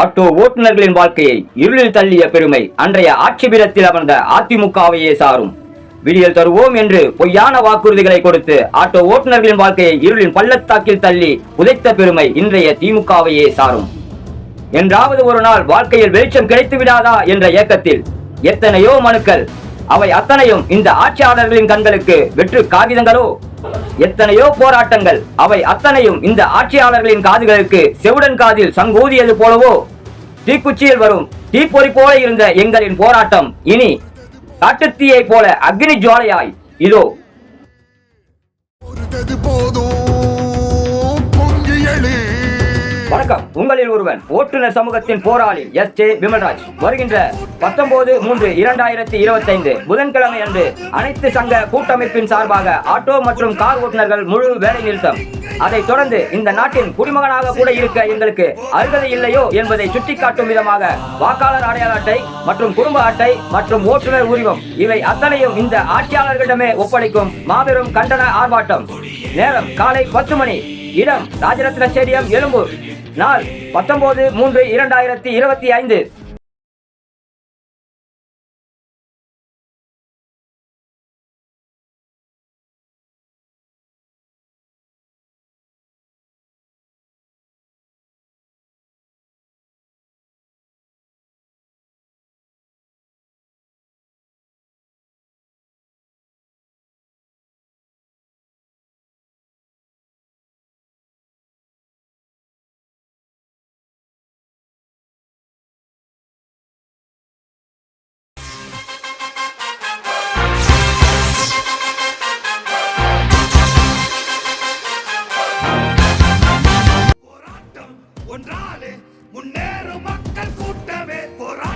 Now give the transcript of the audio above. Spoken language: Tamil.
ஆட்டோ ஓட்டுநர்களின் வாழ்க்கையை இருளில் தள்ளிய பெருமை அன்றைய ஆட்சி பீடத்தில் அமர்ந்த அதிமுகவையே சாரும். விடியல் தருவோம் என்று பொய்யான வாக்குறுதிகளை கொடுத்து ஆட்டோ ஓட்டுநர்களின் வாழ்க்கையை இருளின் பள்ளத்தாக்கில் தள்ளி உதைத்த பெருமை இன்றைய திமுகவையே சாரும். என்றாவது ஒரு நாள் வாழ்க்கையில் வெளிச்சம் கிடைத்து விடாதா என்ற ஏக்கத்தில் எத்தனையோ மனுக்கள். அவை அத்தனையும் இந்த ஆட்சியாளர்களின் கண்களுக்கு வெற்று காகிதங்களோ? எத்தனையோ போராட்டங்கள். அவை அத்தனையும் இந்த ஆட்சியாளர்களின் காதுகளுக்கு செவுடன் காதில் சங்கூதியது போலவோ. தீக்குச்சியில் வரும் தீப்பொறி போல இருந்த எங்களின் போராட்டம் இனி காட்டுத்தீயை போல அக்னி ஜுவாலையாய். இதோ. போதும். வணக்கம். உங்களில் ஒருவன் ஓட்டுநர் சமூகத்தின் போராளி எஸ் ஜே விமல்ராஜ். வருகின்ற பத்தொன்பது மூன்று இரண்டாயிரத்தி இருபத்தைந்து புதன்கிழமை அன்று அனைத்து சங்க கூட்டமைப்பின் சார்பாக ஆட்டோ மற்றும் கார் ஓட்டுநர்கள் முழு வேலை நிறுத்தம். அதைத் தொடர்ந்து இந்த நாட்டின் குடிமகனாக கூட இருக்க எங்களுக்கு அருகதை இல்லையோ என்பதை சுட்டிக்காட்டும் விதமாக வாக்காளர் அடையாள அட்டை மற்றும் குடும்ப அட்டை மற்றும் ஓட்டுநர் உரிமம் இவை அத்தனையும் இந்த ஆட்சியாளர்களிடமே ஒப்படைக்கும் மாபெரும் கண்டன ஆர்ப்பாட்டம். நேரம் காலை பத்து மணி. இடம் ராஜரத்ன ஸ்டேடியம் எழும்பூர். நாள் பத்தொன்பது மூன்று இரண்டாயிரத்தி இருபத்தி ஐந்து. ஒன்றாலே முன்னேறும் மக்கள் கூட்டமே போரா